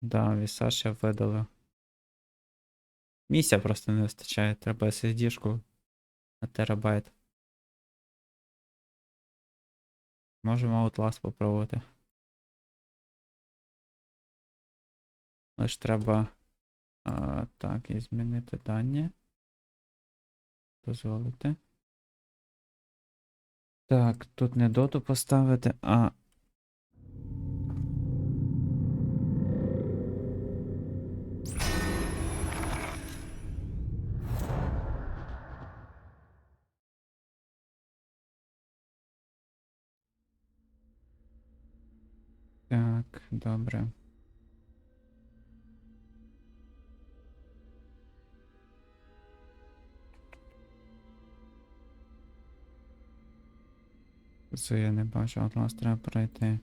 Да, вісаж я видалив. Місця просто не вистачає. Треба SSD-шку на терабайт. Можемо Outlast попробувати. Лиш треба. А, так, і змінити дані. Дозволити. Так, тут не доту поставити, а. Добре. Це я не бачу, от нас треба пройти.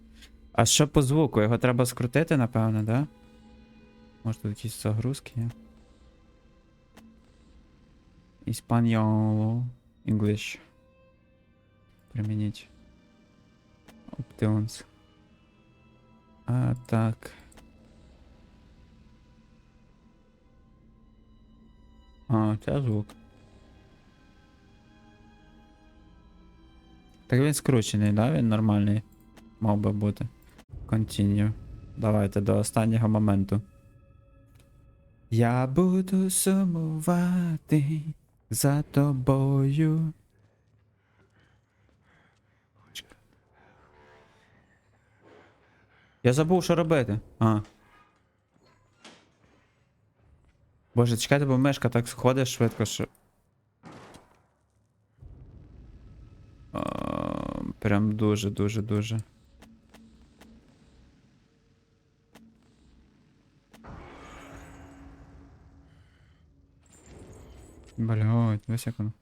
А що по звуку? Його треба скрутити, напевно, да? Може тут якісь загрузки є? Іспаньоло. English. Примініть. Options. А, так. А, це звук. Так він скручений, да? Він нормальний. Мав би бути. Continue. Давайте до останнього моменту. Я буду сумувати за тобою. Я забув, що робити. А. Боже, чекайте, бо мишка так сходить швидко, що. А, Прям дуже, дуже, дуже. Блядь, ось як воно.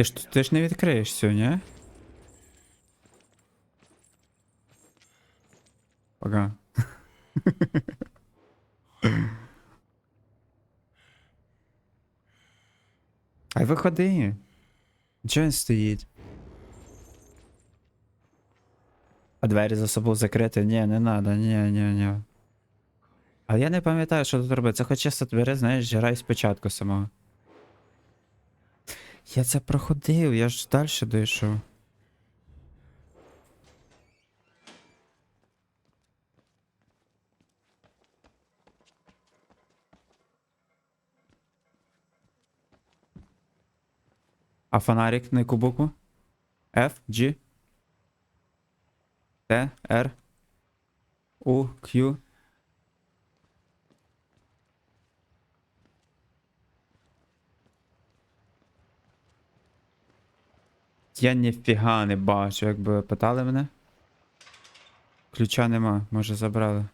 Ти ж, ти ж не відкриєш цю, ні? Пока. Ай виходи. Чого він стоїть? А двері за собою закрити? Ні, не надо, ні, ні, ні. А я не пам'ятаю, що тут робити. Це хоч чисто двері, знаєш, грай спочатку самого. Я це проходив, я ж далі дійшов. А фонарик на яку букву? F, G, T, R, U, Q. Я ніфіга не бачу, якби ви питали мене. Ключа нема, може забрали.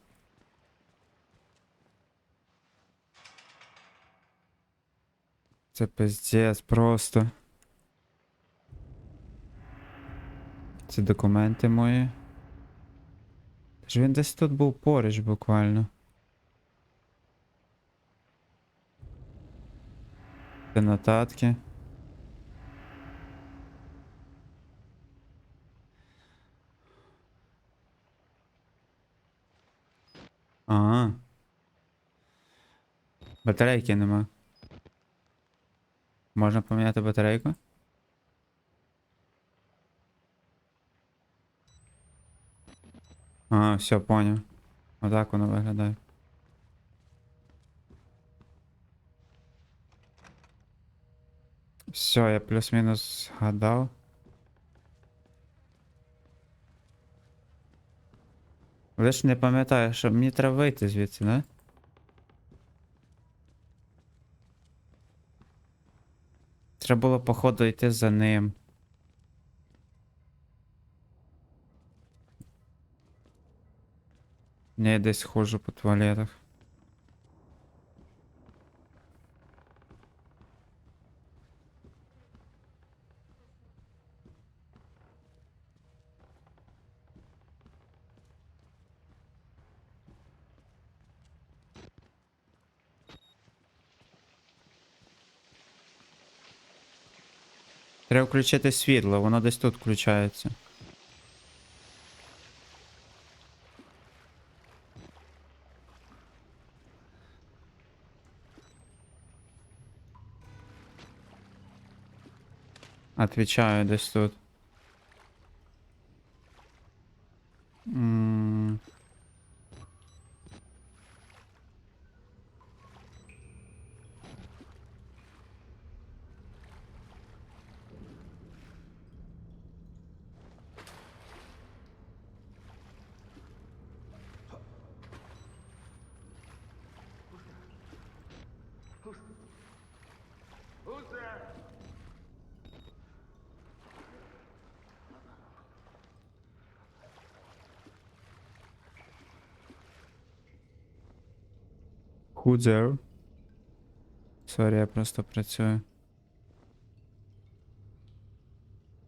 Це пиздец просто. Це документи мої. Ж він десь тут був поруч буквально. Це нотатки. Батарейки нема. Можна поміняти батарейку? А, все, понял. Отак воно виглядає. Все, я плюс-мінус згадав. Лиш не пам'ятаю, що мені треба вийти звідси, не? Треба було, походу, йти за ним. Я десь ходжу по туалетах. Треба включити світло, воно десь тут включається. Отвечаю десь тут. Who there? Сорі, я просто працюю.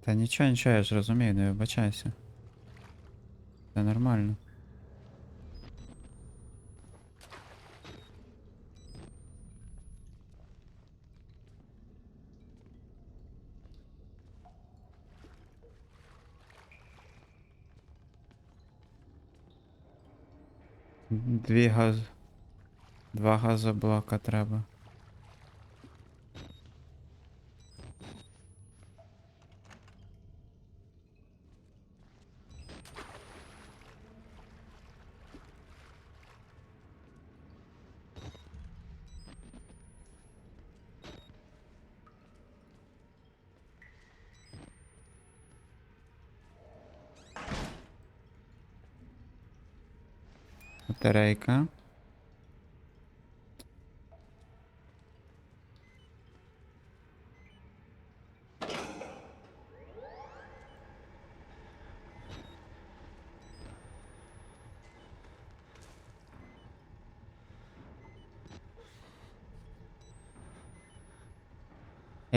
Та нічого, нічого, я ж розумію, не вибачайся. Це нормально. Дві газ. Два газоблока треба. Батарейка.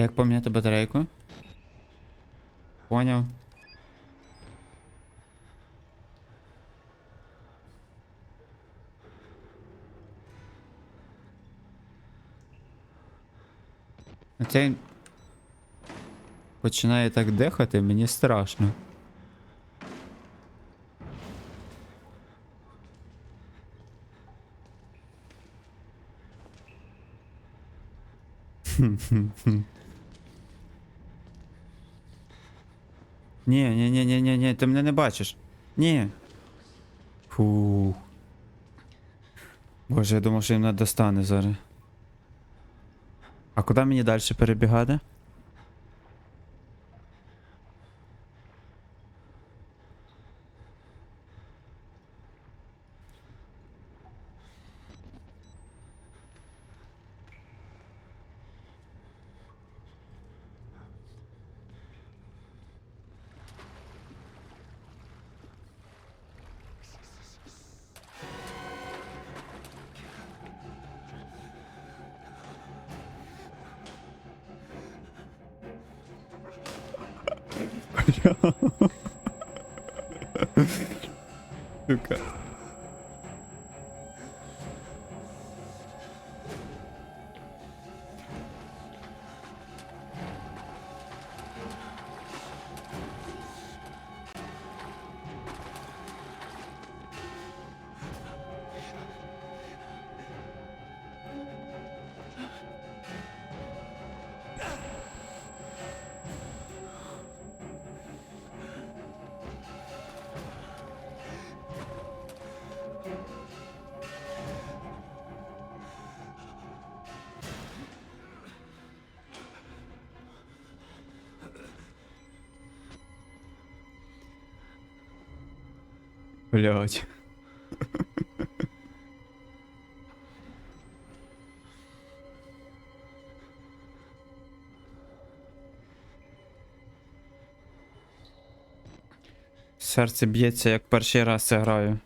Як поміняти батарейку? Поняв. Цей починає так дихати, мені страшно. Ні, ні, ні, ні, ні, ні, ти мене не бачиш. Ні. Фу. Боже, я думав, що їм не достане зараз. А куди мені далі перебігати? Suka. Блять. Серце б'ється, як перший раз це граю.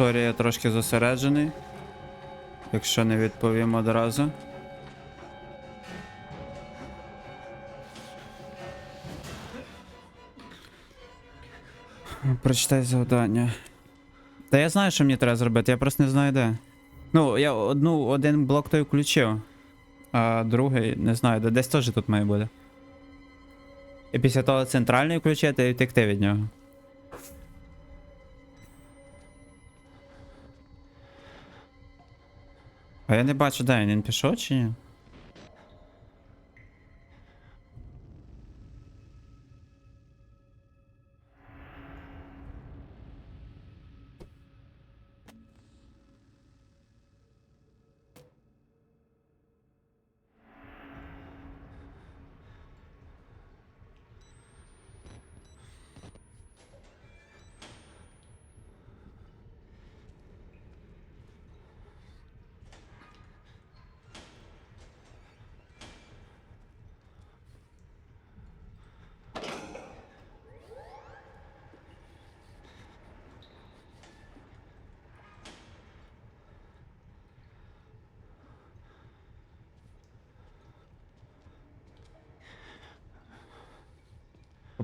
Сорі, я трошки зосереджений. Якщо не відповім одразу. Прочитай завдання. Та я знаю, що мені треба зробити, я просто не знаю де. Ну, я одну, один блок той включив, а другий не знаю, де десь теж тут має бути. І після того центральний включити і втекти від нього. А я не бачу, де він, він пішов чи ні?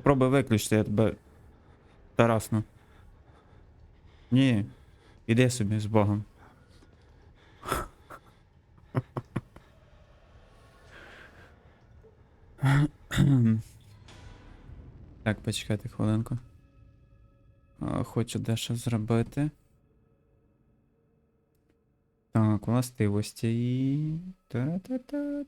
Попробуй виключити, я тебе. Тарасну. Ні. Іди собі з Богом. Так, почекайте хвилинку. Хочу дещо зробити. Так, властивості. Та-ра-та-та,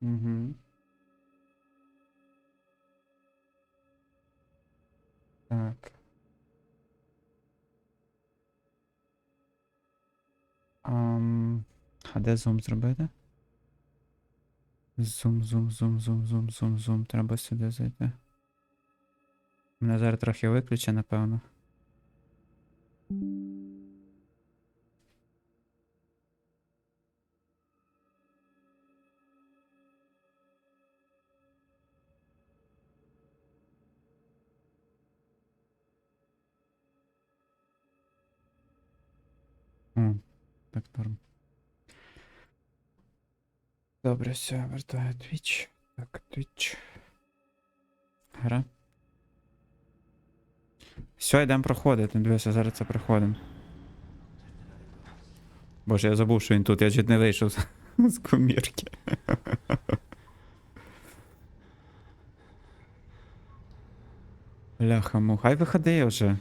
Угу. Так. Ам, а де зум зробити? Зум, зум, зум, зум, зум, зум, зум. Треба сюди зайти. Мене зараз трохи виключе, напевно. Добре, все, вертаю Twitch. Так, Twitch. Гра. Все, йдемо проходити. Дивися, зараз це проходимо. Боже, я забув, що він тут, я чуть не вийшов з, комірки. Бляха, хай виходи вже.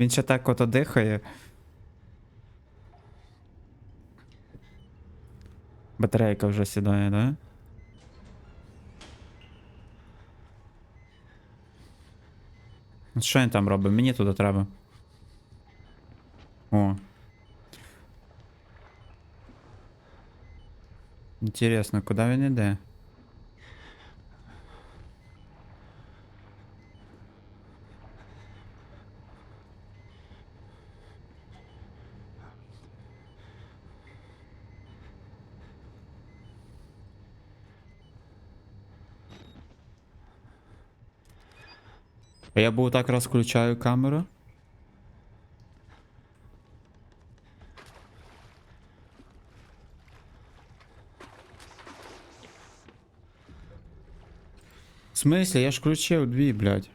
Він ще так ото дихає. Батарейка вже сідає, да? Ну, Що він там робить? Мені туди треба. О. Інтересно, куди він іде? Я був так раз включаю камеру. В смысле? Я ж включив дві, блядь.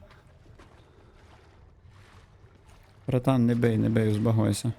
Братан, не бей, не бей, збагойся.